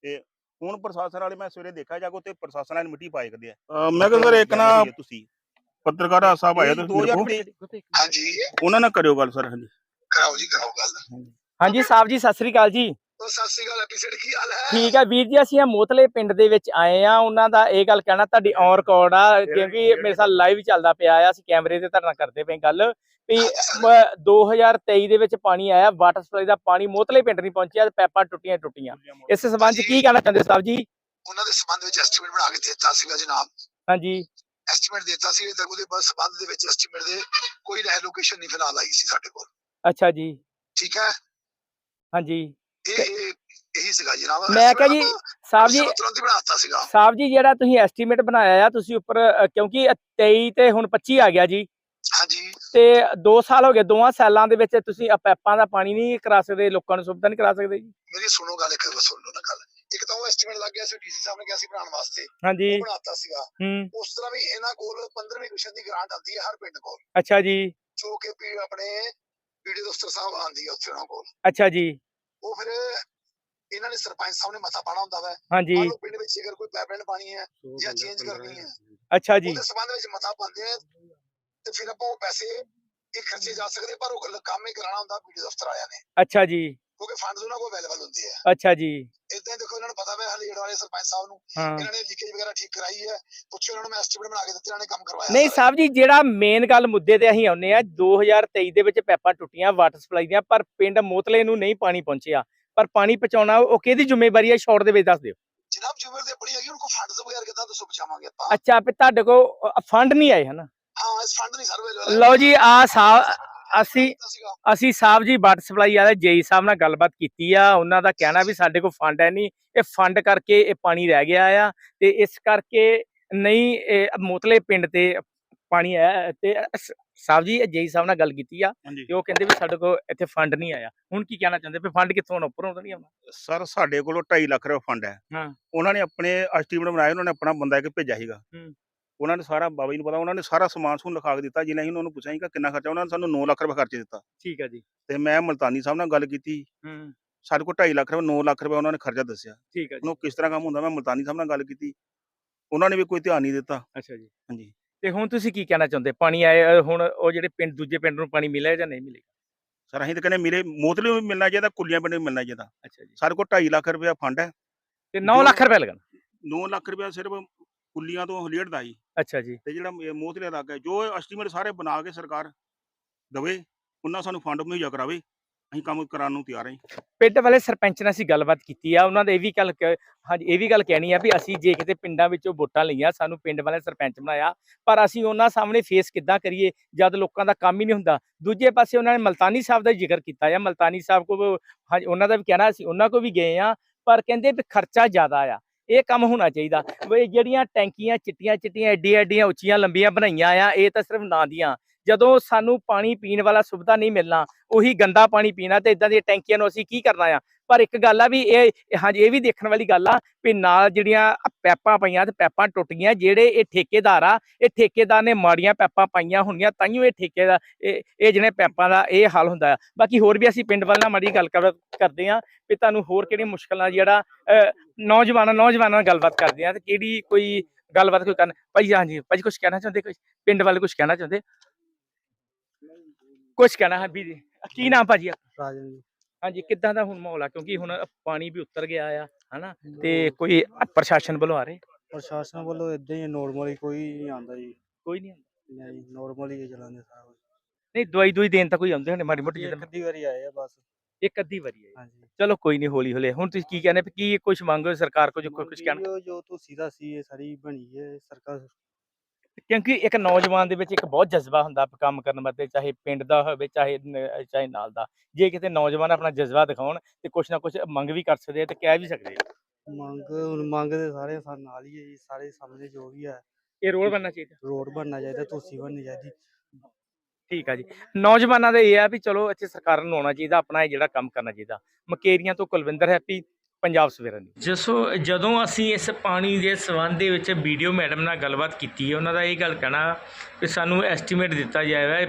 ਤੇ ਹੁਣ ਪ੍ਰਸ਼ਾਸਨ ਵਾਲੇ ਮੈਂ ਸਵੇਰੇ ਦੇਖਿਆ ਜਾ ਕੇ ਉੱਤੇ ਪ੍ਰਸ਼ਾਸਨ ਵਾਲੇ ਮਿੱਟੀ ਪਾਏ ਕਰਦੇ ਆ। ਮੈਂ ਕਿਹਾ ਸਰ ਇੱਕ ਨਾ ਤੁਸੀਂ ਪੱਤਰਕਾਰ ਸਾਹਿਬ ਆਏ ਤੁਸੀਂ ਹਾਂਜੀ। ਉਹਨਾਂ ਨਾਲ ਕਰਿਓ ਗੱਲ ਸਰ ਹਾਂਜੀ। ਕਰਾਓ ਜੀ ਕਰਾਓ ਗੱਲ। ਹਾਂਜੀ ਸਾਹਿਬ ਜੀ ਸਤਿ ਸ੍ਰੀ ਅਕਾਲ ਜੀ। ਸਤਿ ਸ੍ਰੀ ਅਕਾਲ ਐਪੀਸੋਡ ਕੀ ਹਾਲ ਹੈ? ਠੀਕ ਹੈ ਵੀਰ ਜੀ ਅਸੀਂ ਇਹ ਮੋਤਲੇ ਪਿੰਡ ਦੇ ਵਿੱਚ ਆਏ ਆ ਉਹਨਾਂ ਦਾ ਇਹ ਗੱਲ ਕਹਿਣਾ ਤੁਹਾਡੀ ਔਨ ਰਿਕਾਰਡ ਆ ਕਿਉਂਕਿ ਮੇਰੇ ਸਾਲ ਲਾਈਵ ਚੱਲਦਾ ਪਿਆ ਆ ਅਸੀਂ ਕੈਮਰੇ ਤੇ ਨਾਲ ਕਰਦੇ ਪਏ ਗੱਲ। ਵੀ ਮ- 2023 ਦੇ ਵਿੱਚ ਪਾਣੀ ਆਇਆ ਵਾਟਰ ਸਪਲਾਈ ਦਾ ਪਾਣੀ ਮੋਤਲੇ ਪਿੰਡ ਨਹੀਂ ਪਹੁੰਚਿਆ ਤੇ ਪੈਪਾਂ ਟੁੱਟੀਆਂ ਟੁੱਟੀਆਂ। ਇਸ ਸੰਬੰਧ 'ਚ ਕੀ ਕਹਿਣਾ ਚਾਹੁੰਦੇ ਸਾਹਿਬ ਜੀ? ਉਹਨਾਂ ਦੇ ਸੰਬੰਧ ਵਿੱਚ ਐਸਟੀਮੇਟ ਬਣਾ ਕੇ ਦਿੱਤਾ ਸੀਗਾ ਜਨਾਬ। ਹਾਂਜੀ। ਐਸਟੀਮੇਟ ਦਿੱਤਾ ਸੀ ਤੇ ਉਹਦੇ ਬਸ ਸੰਬੰਧ ਦੇ ਵਿੱਚ ਐਸਟੀਮੇਟ ਦੇ ਕੋਈ ਲੋਕੇਸ਼ਨ ਨਹੀਂ ਫਿਲਹਾਲ ਆਈ ਸੀ ਸਾਡੇ ਕੋਲ। ਅੱਛਾ ਜੀ। ਠੀਕ ਹੈ? ਹਾਂਜੀ। ਇਹ ਇਹ ਇਹੀ ਸੀਗਾ ਜਨਾਬ ਮੈਂ ਕਿਹਾ ਜੀ ਸਾਹਿਬ ਜੀ ਤੁਰੰਤ ਹੀ ਬਣਾਤਾ ਸੀਗਾ। ਸਾਹਿਬ ਜੀ ਜਿਹੜਾ ਤੁਸੀਂ ਐਸਟੀਮੇਟ ਬਣਾਇਆ ਆ ਤੁਸੀਂ ਉੱਪਰ ਕਿਉਂਕਿ 23 ਤੇ ਹੁਣ 25 ਆ ਗਿਆ ਜੀ। ਹਾਂਜੀ। ਤੇ 2 ਸਾਲ ਹੋ ਗਏ ਦੋਵਾਂ ਸਾਲਾਂ ਦੇ ਵਿੱਚ ਤੁਸੀਂ ਪੈਪਾਂ ਦਾ ਪਾਣੀ ਨਹੀਂ ਕਰਾ ਸਕਦੇ ਲੋਕਾਂ ਨੂੰ ਸੁਵਿਧਾ ਨਹੀਂ ਕਰਾ ਸਕਦੇ ਜੀ। ਮੇਰੀ ਸੁਣੋ ਗੱਲ ਇੱਕ ਵਾਰ ਸੁਣ ਲਓ ਨਾ ਗੱਲ। ਇੱਕ ਤਾਂ ਉਹ ਐਸਟੀਮੇਟ ਲੱਗ ਗਿਆ ਸੀ ਡੀਸੀ ਸਾਹਿਬ ਨੇ ਕਿਹਾ ਸੀ ਬਣਾਉਣ ਵਾਸਤੇ। ਹਾਂਜੀ। ਉਹ ਬਣਾਤਾ ਸੀਗਾ। ਉਸ ਤਰ੍ਹਾਂ ਵੀ ਇਹਨਾਂ ਕੋਲ 15ਵੀਂ ਕਮਿਸ਼ਨ ਦੀ ਗ੍ਰਾਂਟ ਆਉਂਦੀ ਹੈ ਹਰ ਪਿੰਡ ਕੋਲ। ਅੱਛਾ ਜੀ। ਜੋ ਕਿ ਵੀ ਆਪਣੇ ਪੀਡੀ ਦਫਤਰ ਸਾਹਿਬ ਆਉਂਦੀ ਹੈ ਉੱਥੇ ਉਹਨਾਂ ਕੋਲ। ਅੱਛਾ ਜੀ। ਉਹ ਫਿਰ ਇਹਨਾਂ ਨੇ ਸਰਪੰਚ ਸਾਹਿਬ ਨੇ ਮਤਾ ਪਾਣਾ ਹੁੰਦਾ ਵਾ। ਹਾਂਜੀ। ਮੰਨ ਲਓ ਪਿੰਡ ਵਿੱਚ ਜੇਕਰ ਕੋਈ ਪਾਈਪਲਾਈਨ ਪਾਣੀ ਹੈ ਜਾਂ change ਕਰਨੀ ਹੈ। ਅੱਛਾ ਜੀ। ਉਹਦੇ ਸੰਬੰਧ ਵਿੱਚ ਮਤਾ ਪਾਉਂਦੇ ਆ ਤੇ ਫਿਰ ਆਪਾਂ ਉਹ ਪੈਸੇ ਇਹ ਖਰਚੇ ਜਾ ਸਕਦੇ ਪਰ ਉਹ ਕੰਮ ਹੀ ਕਰਾਉਣਾ ਹੁੰਦਾ ਪੀਡੀ ਦਫਤਰ ਆਇਆ ਨੇ। ਅੱਛਾ ਜੀ। ਕਿਉਂਕਿ ਫੰਡਸ ਉਹਨਾਂ ਕੋਲ ਅਵੇਲੇਬਲ ਹੁੰਦੇ ਆ ਅੱਛਾ ਜੀ। ਇਦਾਂ ਦੇਖੋ ਇਹਨਾਂ ਨੂੰ ਪਤਾ ਵਾ ਹਲੇੜ ਵਾਲੇ ਸਰਪੰਚ ਸਾਹਿਬ ਨੂੰ ਇਹਨਾਂ ਨੇ ਲੀਕੇਜ ਵਗੈਰਾ ਠੀਕ ਕਰਾਈ ਹੈ ਪੁੱਛੋ ਇਹਨਾਂ ਨੂੰ ਮੈਂ ਐਸਟੀਮੇਟ ਬਣਾ ਕੇ ਦਿੱਤੇ ਇਹਨਾਂ ਨੇ ਕੰਮ ਕਰਵਾਇਆ ਨਹੀਂ। ਸਾਹਿਬ ਜੀ ਜਿਹੜਾ ਮੇਨ ਗੱਲ ਮੁੱਦੇ ਤੇ ਅਸੀਂ ਆਉਨੇ ਆ 2023 ਦੇ ਵਿੱਚ ਪੈਪਾਂ ਟੁੱਟੀਆਂ ਵਾਟਰ ਸਪਲਾਈ ਦੀਆਂ ਪਰ ਪਿੰਡ ਮੋਤਲੇ ਨੂੰ ਨਹੀਂ ਪਾਣੀ ਪਹੁੰਚਿਆ। ਪਰ ਪਾਣੀ ਪਹੁੰਚਾਉਣਾ ਉਹ ਕਿਹਦੀ ਜ਼ਿੰਮੇਵਾਰੀ ਹੈ? ਸ਼ਾਰਟ ਦੇ ਵਿੱਚ ਦੱਸ ਦਿਓ। ਜਨਾਬ ਜ਼ਿੰਮੇਵਾਰੀ ਤੇ ਬੜੀ ਹੈਗੀ ਉਹਨਾਂ ਕੋਲ ਫੰਡਸ ਵਗੈਰਾ ਕਿਦਾਂ ਦੱਸੋ ਬਚਾਵਾਂਗੇ ਆਪਾਂ। ਅੱਛਾ ਵੀ ਤੁਹਾਡੇ ਕੋਲ ਫੰਡ ਨਹੀਂ ਆਏ ਹਨਾ? ਹਾਂ ਇਸ ਫੰਡ ਨਹੀਂ ਸਰ ਅਵੇਲੇਬਲ ਲਓ ਜੀ ਆ ਸਾਹਿਬ ਅਸੀਂ ਅਸੀਂ ਸਾਹਿਬ ਜੀ ਵਾਟਰ ਸਪਲਾਈ ਵਾਲੇ ਜੇਈ ਸਾਹਿਬ ਨਾਲ ਗੱਲਬਾਤ ਕੀਤੀ ਆ ਉਹਨਾਂ ਦਾ ਕਹਿਣਾ ਵੀ ਸਾਡੇ ਕੋਲ ਫੰਡ ਹੈ ਨਹੀਂ ਇਹ ਫੰਡ ਕਰਕੇ ਇਹ ਪਾਣੀ ਰਹਿ ਗਿਆ ਆ ਤੇ ਇਸ ਕਰਕੇ ਨਹੀਂ ਇਹ ਮੋਤਲੇ ਪਿੰਡ ਤੇ ਪਾਣੀ ਆਇਆ ਤੇ ਸਾਹਿਬ ਜੀ ਜੇਈ ਸਾਹਿਬ ਨਾਲ ਗੱਲ ਕੀਤੀ ਆ ਤੇ ਉਹ ਕਹਿੰਦੇ ਵੀ ਸਾਡੇ ਕੋਲ ਇੱਥੇ ਫੰਡ ਨਹੀਂ ਆਇਆ। ਹੁਣ ਕੀ ਕਹਿਣਾ ਚਾਹੁੰਦੇ? ਵੀ ਫੰਡ ਕਿੱਥੋਂ ਉੱਪਰੋਂ ਤਾਂ ਨਹੀਂ ਆਉਣਾ? ਸਰ ਸਾਡੇ ਕੋਲੋਂ 2.5 ਲੱਖ ਰੁਪਏ ਫੰਡ ਹੈ। ਹਾਂ। ਉਹਨਾਂ ਨੇ ਆਪਣੇ ਐਸਟੀਮੇਟ ਬਣਾਏ ਉਹਨਾਂ ਨੇ ਆਪਣਾ ਬੰਦਾ ਇੱਕ ਭੇਜਿਆ ਸੀਗਾ। ਹੂੰ। ਉਹਨਾਂ ਨੇ ਸਾਰਾ ਬਾਬਾ ਜੀ ਨੂੰ ਪਤਾ ਉਹਨਾਂ ਨੇ ਸਾਰਾ ਸਮਾਨ ਸਮੂਨ ਲਿਖਾ ਕੇ ਦਿੱਤਾ ਜਿਵੇਂ ਅਸੀਂ ਉਹਨਾਂ ਨੂੰ ਪੁੱਛਿਆ ਸੀ ਕਿ ਕਿੰਨਾ ਖਰਚਾ ਉਹਨਾਂ ਨੇ ਸਾਨੂੰ 9 ਲੱਖ ਰੁਪਏ ਖਰਚ ਦਿੱਤਾ। ਠੀਕ ਹੈ ਜੀ। ਤੇ ਮੈਂ ਮਲਤਾਨੀ ਸਾਹਿਬ ਨਾਲ ਗੱਲ ਕੀਤੀ। ਹੂੰ। ਸਾਡੇ ਕੋਲ 2.5 ਲੱਖ ਰੁਪਏ 9 ਲੱਖ ਰੁਪਏ ਉਹਨਾਂ ਨੇ ਖਰਚਾ ਦੱਸਿਆ। ਠੀਕ ਹੈ ਜੀ। ਉਹਨੂੰ ਕਿਸ ਤਰ੍ਹਾਂ ਕੰਮ ਹੁੰਦਾ ਮੈਂ ਮਲਤਾਨੀ ਸਾਹਿਬ ਨਾਲ ਗੱਲ ਕੀਤੀ। ਉਹਨਾਂ ਨੇ ਵੀ ਕੋਈ ਧਿਆਨ ਨਹੀਂ ਦਿੱਤਾ। ਅੱਛਾ ਜੀ। ਹਾਂਜੀ। ਤੇ ਹੁਣ ਤੁਸੀਂ ਕੀ ਕਹਿਣਾ ਚਾਹੁੰਦੇ? ਪਾਣੀ ਆਏ ਹੁਣ ਉਹ ਜਿਹੜੇ ਪਿੰਡ ਦੂਜੇ ਪਿੰਡ ਨੂੰ ਪਾਣੀ ਮਿਲਿਆ ਜਾਂ ਨਹੀਂ ਮਿਲੇਗਾ ਸਰ ਅਸੀਂ ਤਾਂ ਕਹਿੰਦੇ ਮੇਰੇ ਮੋਤਲੇ ਨੂੰ ਮਿਲਣਾ ਚਾਹੀਦਾ ਕੁੱਲੀਆਂ ਪਿੰਡ ਨੂੰ ਮਿਲਣਾ ਚਾਹੀਦਾ। ਅੱਛਾ ਜੀ। ਸਾਡੇ ਕੋਲ 2.5 ਲੱਖ ਰੁਪਏ ਫੰਡ ਹੈ। ਤੇ 9 ਜੋ- ਲੱਖ ਰੁਪਏ ਲੱਗਣਾ? 9 ਲੱਖ ਰੁਪਏ ਸਿਰਫ ਕੁੱਲੀਆਂ ਤੋਂ ਹਲੀਅੜ ਦਾ ਜੀ। ਅੱਛਾ ਜੀ। ਤੇ ਜਿਹੜਾ ਇਹ ਮੋਤਲੇ ਦਾ ਹੈ ਜੋ ਐਸਟੀਮੇਟ ਸਾਰੇ ਬਣਾ ਕੇ ਸਰਕਾਰ ਦਵੇ ਉਹਨਾਂ ਸਾਨੂੰ ਫੰਡ ਮੁਹੱਈਆ ਕਰਾਵੇ ਅਸੀਂ ਕੰਮ ਕਰਾਉਣ ਨੂੰ ਤਿਆਰ ਹਾਂ ਪਿੰਡ ਵਾਲੇ ਸਰਪੰਚ ਨਾਲ ਅਸੀਂ ਗੱਲਬਾਤ ਕੀਤੀ ਆ ਉਹਨਾਂ ਦੇ ਇਹ ਵੀ ਗੱਲ ਕ- ਹਾਂਜੀ ਇਹ ਵੀ ਗੱਲ ਕਹਿਣੀ ਆ ਵੀ ਅਸੀਂ ਜੇ ਕਿਤੇ ਪਿੰਡਾਂ ਵਿੱਚੋਂ ਵੋਟਾਂ ਲਈਆਂ ਸਾਨੂੰ ਪਿੰਡ ਵਾਲੇ ਸਰਪੰਚ ਬਣਾਇਆ ਪਰ ਅਸੀਂ ਉਹਨਾਂ ਸਾਹਮਣੇ ਫੇਸ ਕਿੱਦਾਂ ਕਰੀਏ ਜਦ ਲੋਕਾਂ ਦਾ ਕੰਮ ਹੀ ਨਹੀਂ ਹੁੰਦਾ। ਦੂਜੇ ਪਾਸੇ ਉਹਨਾਂ ਨੇ ਮਲਤਾਨੀ ਸਾਹਿਬ ਦਾ ਜ਼ਿਕਰ ਕੀਤਾ ਆ ਮਲਤਾਨੀ ਸਾਹਿਬ ਕੋ ਹਾਂਜੀ ਉਹਨਾਂ ਦਾ ਵੀ ਕਹਿਣਾ ਸੀ ਉਹਨਾਂ ਕੋ ਵੀ ਗਏ ਆ ਪਰ ਕਹਿੰਦੇ ਵੀ ਖਰਚਾ ਜ਼ਿਆਦਾ ਆ। ਇਹ ਕੰਮ ਹੋਣਾ ਚਾਹੀਦਾ। ਵੀ ਜਿਹੜੀਆਂ ਟੈਂਕੀਆਂ ਚਿੱਟੀਆਂ ਚਿੱਟੀਆਂ ਐਡੀਆਂ ਐਡੀਆਂ ਉੱਚੀਆਂ ਲੰਬੀਆਂ ਬਣਾਈਆਂ ਆ, ਇਹ ਤਾਂ ਸਿਰਫ ਨਾਂ ਦੀਆਂ। ਜਦੋਂ ਸਾਨੂੰ ਪਾਣੀ ਪੀਣ ਵਾਲਾ ਸੁਵਿਧਾ ਨਹੀਂ ਮਿਲਣਾ ਉਹੀ ਗੰਦਾ ਪਾਣੀ ਪੀਣਾ ਤੇ ਇਦਾਂ ਦੀਆਂ ਟੈਂਕੀਆਂ ਨੂੰ ਅਸੀਂ ਕੀ ਕਰਨਾ ਆ? ਪਰ ਇੱਕ ਗੱਲ ਆ ਵੀ ਇਹ ਹਾਂਜੀ ਇਹ ਵੀ ਦੇਖਣ ਵਾਲੀ ਗੱਲ ਆ ਵੀ ਨਾਲ ਜਿਹੜੀਆਂ ਪੈਪਾਂ ਪਈਆਂ ਤੇ ਪੈਪਾਂ ਟੁੱਟ ਗਈਆਂ ਜਿਹੜੇ ਇਹ ਠੇਕੇਦਾਰ ਆ ਇਹ ਠੇਕੇਦਾਰ ਨੇ ਮਾੜੀਆਂ ਪੈਪਾਂ ਪਾਈਆਂ ਹੋਣਗੀਆਂ ਤਾਈਓ ਇਹ ਠੇਕੇ ਦਾ ਇਹ ਇਹ ਜਿਹੜੇ ਪੈਪਾਂ ਦਾ ਇਹ ਹਾਲ ਹੁੰਦਾ ਆ। ਬਾਕੀ ਹੋਰ ਵੀ ਅਸੀਂ ਪਿੰਡ ਵਾਲਿਆਂ ਨਾਲ ਮਾੜੀ ਗੱਲ ਕਰਦੇ ਆ ਵੀ ਤੁਹਾਨੂੰ ਹੋਰ ਕਿਹੜੀਆਂ ਮੁਸ਼ਕਲਾਂ ਜਿਹੜਾ ਅਹ, ਨੌਜਵਾਨਾਂ ਨੌਜਵਾਨਾਂ ਨਾਲ ਗੱਲਬਾਤ ਕਰਦੇ ਆ ਤੇ ਕਿਹੜੀ ਕੋਈ ਗੱਲਬਾਤ ਕੋਈ ਕਰਨ? ਭਾਈ ਹਾਂਜੀ ਭਾਜੀ ਕੁਝ ਕਹਿਣਾ ਚਾਹੁੰਦੇ ਕੁਝ ਪਿੰਡ ਵੱਲ ਕੁਝ ਕਹਿਣਾ ਚਾਹੁੰਦੇ? ਕੁਝ ਕਹਿਣਾ ਹੈ ਵੀ ਕੀ ਨਾਮ ਭਾਜੀ ਰਾਜਨ ਜੀ। ਹਾਂਜੀ ਕਿੱਦਾਂ ਦਾ ਹੁਣ ਮਾਹੌਲ ਆ? ਕਿਉਂਕਿ ਹੁਣ ਪਾਣੀ ਵੀ ਉਤਰ ਗਿਆ ਆ ਹਨਾ? ਤੇ ਕੋਈ ਪ੍ਰਸ਼ਾਸਨ ਵੱਲੋਂ ਆ ਰਹੇ? ਪ੍ਰਸ਼ਾਸਨ ਵੱਲੋਂ ਇਦਾਂ ਹੀ ਨੋਰਮਲੀ ਕੋਈ ਨਹੀਂ ਆਉਂਦਾ ਜੀ। ਕੋਈ ਨਹੀਂ ਆਉਂਦਾ। ਨਹੀਂ ਨੋਰਮਲੀ ਚਲਾਉਂਦੇ ਸਾਰਾ ਕੁਝ ਨਹੀਂ ਦਵਾਈ ਦੂਈ ਦੇਣ ਤਾਂ ਕੋਈ ਆਉਂਦੇ ਹੋਣੇ ਮਾੜੀ ਮੋਟੀ ਇੱਕ ਜਿੱਦਾਂ? ਅੱਧੀ ਵਾਰੀ ਆਏ ਆ ਬਸ। ਇੱਕ ਅੱਧੀ ਵਾਰੀ ਹੈ ਹਾਂਜੀ। ਚਲੋ ਕੋਈ ਨਹੀਂ ਹੌਲੀ ਹੌਲੀ ਹੁਣ ਤੁਸੀਂ ਕੀ ਕਹਿੰਦੇ ਕੀ ਕੁਝ ਮੰਗੋ ਸਰਕਾਰ ਕੋਲ ਜੋ ਕੁਝ ਕਹਿਣਾ? ਜੋ ਤੁਸੀਂ ਦਾ ਸੀ ਇਹ ਸਾਰੀ ਬਣੀ ਹੈ ਸਰਕਾਰ ਕਿਉਂਕਿ ਇੱਕ ਨੌਜਵਾਨ ਦੇ ਵਿੱਚ ਇੱਕ ਬਹੁਤ ਜਜ਼ਬਾ ਹੁੰਦਾ ਕੰਮ ਕਰਨ ਵਾਸਤੇ ਚਾਹੇ ਪਿੰਡ ਦਾ ਹੋਵੇ ਚਾਹੇ ਚਾਹੇ ਨਾਲ ਦਾ। ਜੇ ਕਿਤੇ ਨੌਜਵਾਨ ਆਪਣਾ ਜਜ਼ਬਾ ਦਿਖਾਉਣ ਤੇ ਕੁਛ ਨਾ ਕੁਛ ਮੰਗ ਵੀ ਕਰ ਸਕਦੇ ਆ ਤੇ ਕਹਿ ਵੀ ਸਕਦੇ ਆ। ਮੰਗ ਹੁਣ ਮੰਗਦੇ ਸਾਰੇ ਸਾਡੇ ਨਾਲ ਹੀ ਹੈ ਜੀ ਸਾਰੇ ਸਾਹਮਣੇ ਜੋ ਵੀ ਹੈ। ਇਹ ਰੋਲ ਬਣਨਾ ਚਾਹੀਦਾ। ਰੋਡ ਬਣਨਾ ਚਾਹੀਦਾ ਤੁਸੀਂ ਬਣਨੀ ਚਾਹੀਦੀ। ਠੀਕ ਆ ਜੀ। ਨੌਜਵਾਨਾਂ ਦਾ ਇਹ ਆ ਵੀ ਚਲੋ ਇੱਥੇ ਸਰਕਾਰਾਂ ਨੂੰ ਆਉਣਾ ਚਾਹੀਦਾ ਆਪਣਾ ਇਹ ਜਿਹੜਾ ਕੰਮ ਕਰਨਾ ਚਾਹੀਦਾ। ਮਕੇਰੀਆਂ ਤੋਂ ਕੁਲਵਿੰਦਰ ਹੈਪੀ ਪੰਜਾਬ ਸਵੇਰਾ ਨਿਊਜ਼ ਜਸੋ ਜਦੋਂ ਅਸੀਂ ਇਸ ਪਾਣੀ ਦੇ ਸਬੰਧ ਦੇ ਵਿੱਚ ਵੀਡੀਓ ਮੈਡਮ ਨਾਲ ਗੱਲਬਾਤ ਕੀਤੀ ਹੈ ਉਹਨਾਂ ਦਾ ਇਹ ਗੱਲ ਕਹਿਣਾ ਕਿ ਸਾਨੂੰ ਐਸਟੀਮੇਟ ਦਿੱਤਾ ਜਾਏਗਾ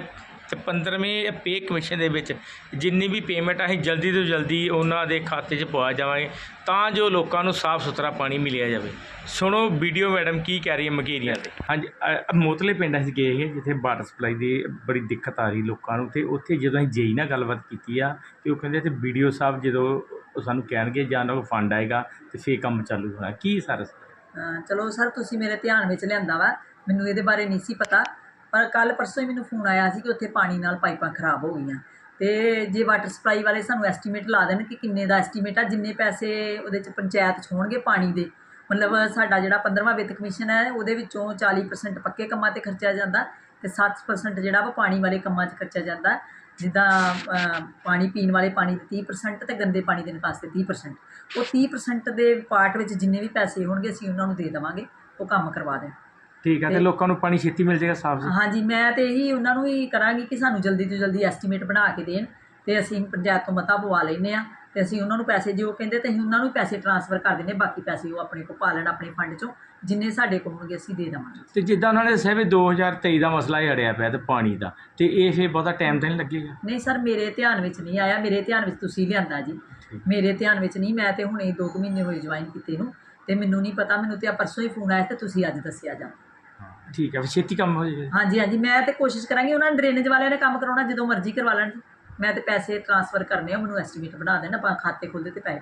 ਤੇ 15ਵੇਂ ਪੇ ਕਮਿਸ਼ਨ ਦੇ ਵਿੱਚ ਜਿੰਨੀ ਵੀ ਪੇਮੈਂਟ ਅਸੀਂ ਜਲਦੀ ਤੋਂ ਜਲਦੀ ਉਹਨਾਂ ਦੇ ਖਾਤੇ 'ਚ ਪਵਾ ਜਾਵਾਂਗੇ ਤਾਂ ਜੋ ਲੋਕਾਂ ਨੂੰ ਸਾਫ਼ ਸੁਥਰਾ ਪਾਣੀ ਮਿਲਿਆ ਜਾਵੇ। ਸੁਣੋ ਵੀਡੀਓ ਮੈਡਮ ਕੀ ਕਹਿ ਰਹੀ ਹੈ ਮਕੇਰੀਆਂ ਤੇ। ਹਾਂਜੀ ਮੋਤਲੇ ਪਿੰਡ ਅਸੀਂ ਗਏ ਸੀ ਜਿੱਥੇ ਵਾਟਰ ਸਪਲਾਈ ਦੀ ਬੜੀ ਦਿੱਕਤ ਆ ਰਹੀ ਲੋਕਾਂ ਨੂੰ ਤੇ ਉੱਥੇ ਜਦੋਂ ਅਸੀਂ ਜੇਈ ਨਾਲ ਗੱਲਬਾਤ ਕੀਤੀ ਆ ਤੇ ਉਹ ਕਹਿੰਦੇ ਤੇ ਵੀਡੀਓ ਸਾਹਿਬ ਜਦੋਂ ਉਹ ਸਾਨੂੰ ਕਹਿਣਗੇ ਜਾਂ ਉਹਨਾਂ ਕੋਲ ਫੰਡ ਆਏਗਾ ਤੇ ਫੇਰ ਕੰਮ ਚਾਲੂ ਹੋਣਾ। ਕੀ ਸਰ ਅਹ ਚਲੋ ਸਰ, ਤੁਸੀਂ ਮੇਰੇ ਧਿਆਨ ਵਿੱਚ ਲਿਆਂਦਾ ਵਾ। ਮੈਨੂੰ ਇਹਦੇ ਬਾਰੇ ਨਹੀਂ ਸੀ ਪਤਾ। ਪਰ ਕੱਲ ਪਰਸੋਂ ਹੀ ਮੈਨੂੰ ਫੋਨ ਆਇਆ ਸੀ ਕਿ ਉੱਥੇ ਪਾਣੀ ਨਾਲ ਪਾਈਪਾਂ ਖਰਾਬ ਹੋ ਗਈਆਂ। ਤੇ ਜੇ ਵਾਟਰ ਸਪਲਾਈ ਵਾਲੇ ਸਾਨੂੰ ਐਸਟੀਮੇਟ ਲਾ ਦੇਣ ਕਿ ਕਿੰਨੇ ਦਾ ਐਸਟੀਮੇਟ ਆ, ਜਿੰਨੇ ਪੈਸੇ ਉਹਦੇ ਚ ਪੰਚਾਇਤ 'ਚ ਹੋਣਗੇ ਪਾਣੀ ਦੇ। ਮਤਲਬ ਸਾਡਾ ਜਿਹੜਾ 15ਵਾਂ ਵਿੱਤ ਕਮਿਸ਼ਨ ਹੈ, ਉਹਦੇ ਵਿੱਚੋਂ 40% ਪੱਕੇ ਕੰਮਾਂ ਤੇ ਖਰਚਿਆ ਜਾਂਦਾ ਤੇ 60% ਜਿਹੜਾ ਵਾ ਪਾਣੀ ਵਾਲੇ ਕੰਮਾਂ 'ਚ ਖਰਚਿਆ ਜਾਂਦਾ। ਜਿੱਦਾਂ ਪਾਣੀ ਪੀਣ ਵਾਲੇ ਪਾਣੀ ਦੇ 30% ਤੇ ਗੰਦੇ ਪਾਣੀ ਦੇ ਨਿਕਾਸ ਦੇ 30% ਉਹ 30% ਦੇ ਪਾਰਟ ਵਿੱਚ ਜਿੰਨੇ ਵੀ ਪੈਸੇ ਹੋਣਗੇ ਅਸੀਂ ਉਹਨਾਂ ਨੂੰ ਦੇ ਦੇਵਾਂਗੇ ਉਹ ਕੰਮ ਕਰਵਾ ਦੇਣ। ਠੀਕ ਆ ਤੇ ਲੋਕਾਂ ਨੂੰ ਪਾਣੀ ਛੇਤੀ ਮਿਲ ਜਾਏਗਾ ਸਾਫ਼ ਹਾਂਜੀ ਮੈਂ ਤੇ ਇਹੀ ਉਹਨਾਂ ਨੂੰ ਹੀ ਕਰਾਂਗੀ ਕਿ ਸਾਨੂੰ ਜਲਦੀ ਤੋਂ ਜਲਦੀ ਐਸਟੀਮੇਟ ਬਣਾ ਕੇ ਦੇਣ ਤੇ ਅਸੀਂ ਪੰਚਾਇਤ ਤੋਂ ਮਤਾ ਪਵਾ ਲੈਨੇ ਆ ਤੇ ਅਸੀਂ ਉਹਨਾਂ ਨੂੰ ਪੈਸੇ ਜੋ ਕਹਿੰਦੇ ਤੇ ਅਸੀਂ ਉਹਨਾਂ ਨੂੰ ਪੈਸੇ ਟ੍ਰਾਂਸਫਰ ਕਰ ਦਿੰਦੇ ਬਾਕੀ ਪੈਸੇ ਉਹ ਆਪਣੇ ਕੋਲ ਪਾ ਲੈਣ ਆਪਣੇ ਫੰਡ ਚੋਂ ਜਿੰਨੇ ਸਾਡੇ ਕੋਲ ਹੋਣਗੇ ਅਸੀਂ ਦੇ ਦੇਵਾਂਗੇ। ਤੇ ਜਿੱਦਾਂ ਉਹਨਾਂ ਨੇ ਵੀ 2023 ਦਾ ਮਸਲਾ ਹੀ ਅੜਿਆ ਪਿਆ ਤੇ ਪਾਣੀ ਦਾ ਤੇ ਇਹ ਫੇਰ ਬਹੁਤਾ ਟਾਈਮ ਤਾਂ ਨਹੀਂ ਲੱਗੇਗਾ? ਨਹੀਂ ਸਰ ਮੇਰੇ ਧਿਆਨ ਵਿੱਚ ਨਹੀਂ ਆਇਆ ਮੇਰੇ ਧਿਆਨ ਵਿੱਚ ਤੁਸੀਂ ਲਿਆਂਦਾ ਜੀ। ਮੇਰੇ ਧਿਆਨ ਵਿੱਚ ਨਹੀਂ ਮੈਂ ਤੇ ਹੁਣੇ 2 ਮਹੀਨੇ ਹੋਏ ਜੁਆਇਨ ਕੀਤੇ ਨੂੰ ਤੇ ਮੈਨੂੰ ਨਹੀਂ ਪਤਾ ਮੈਨੂੰ ਤੇ ਆ ਪਰਸੋਂ ਹੀ ਫੋਨ ਆਇਆ ਤੇ ਤੁਸੀਂ ਅੱਜ ਦੱਸਿਆ ਜਾ। ਠੀਕ ਹੈ ਛੇਤੀ ਕੰਮ ਹੋ ਜਾਏਗਾ। ਹਾਂਜੀ ਹਾਂਜੀ ਮੈਂ ਤੇ ਕੋਸ਼ਿਸ਼ ਕਰਾਂਗੀ ਉਹਨਾਂ ਨੇ ਡਰੇਨੇਜ ਵਾਲਿਆਂ ਨੇ ਕੰਮ ਕਰਾਉਣਾ ਜਦੋਂ ਮਰਜ਼ੀ ਕਰਵਾ ਲੈਣ ਮੈਂ ਤਾਂ ਪੈਸੇ ਟ੍ਰਾਂਸਫਰ ਕਰਨੇ ਆ, ਮੈਨੂੰ ਐਸਟੀਮੇਟ ਬਣਾ ਦੇਣ, ਆਪਾਂ ਖਾਤੇ ਖੋਲ੍ਹਦੇ ਅਤੇ ਪੈਸੇ